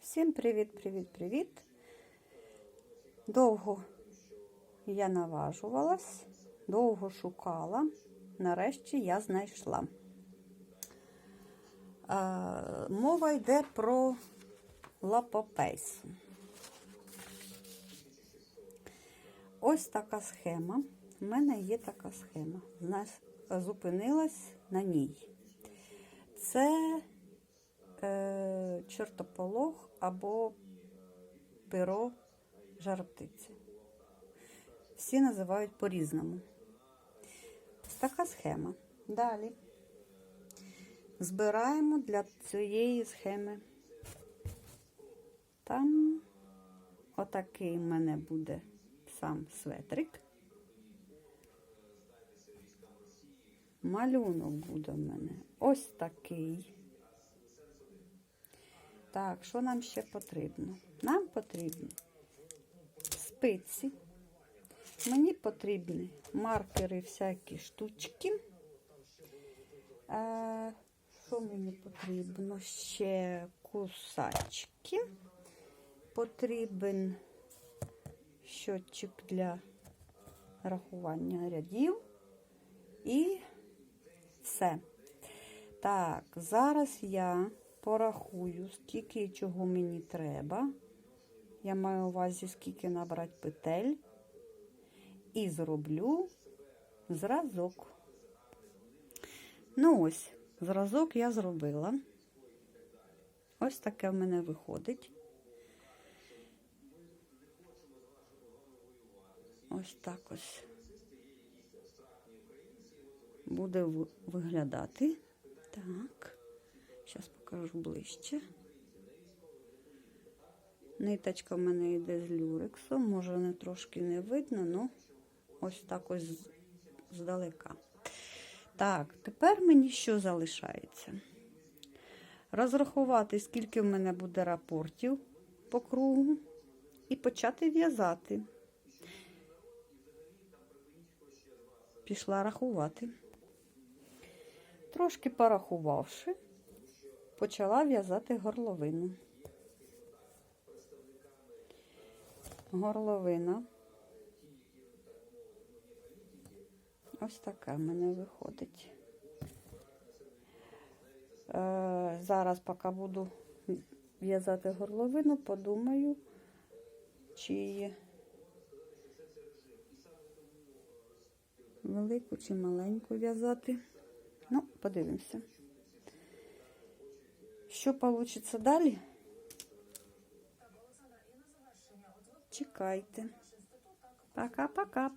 Всім привіт, привіт, привіт. Довго я наважувалась, довго шукала. Нарешті я знайшла. Е, мова йде про лапопейсу. Ось така схема. У мене є така схема. Зупинилась на ній. Це чортополох або перо жарптиці. Всі називають по-різному. Ось така схема. Далі збираємо для цієї схеми. Там отакий в мене буде сам светрик. Малюнок буде в мене ось такий. Так, що нам ще потрібно? Нам потрібні спиці. Мені потрібні маркери всякі штучки. Е, що мені потрібно? Ще кусачки. Потрібен щотчик для рахування рядів. І все. Так, зараз я порахую, скільки і чого мені треба. Я маю увазі, скільки набрати петель. І зроблю зразок. Ну ось, зразок я зробила. Ось таке в мене виходить. Ось так ось буде виглядати. Так, зараз покажу ближче. Ниточка в мене йде з люрексом, може не трошки не видно, ну ось так ось здалека. Так, тепер мені що залишається? Розрахувати, скільки в мене буде рапортів по кругу, і почати в'язати. Пішла рахувати. Трошки порахувавши, почала в'язати горловину. Горловина. Ось така в мене виходить. Е, зараз, поки буду в'язати горловину, подумаю, чи велику, чи маленьку в'язати. Ну, подивимося. Що вийде далі? Чекайте. Пока-пока.